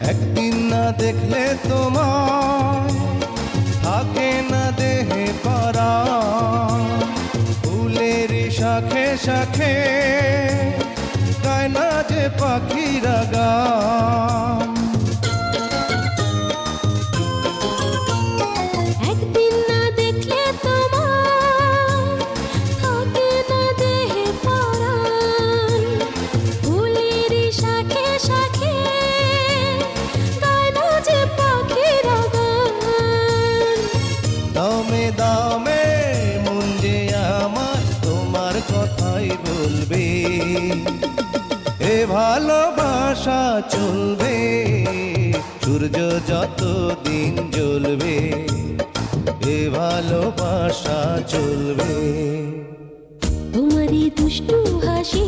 একদিন না দেখলে তোমার, থাকে না দেহে পারা। ফুলের শাখে শাখে গায় না যে পাখিরা গান দমে দমে, মন যে আমার, তোমার কথাই বলবে। এ ভালোবাসা চলবে, সূর্য যত দিন জ্বলবে, এ ভালোবাসা চলবে। তোমারই দুষ্টু হাসি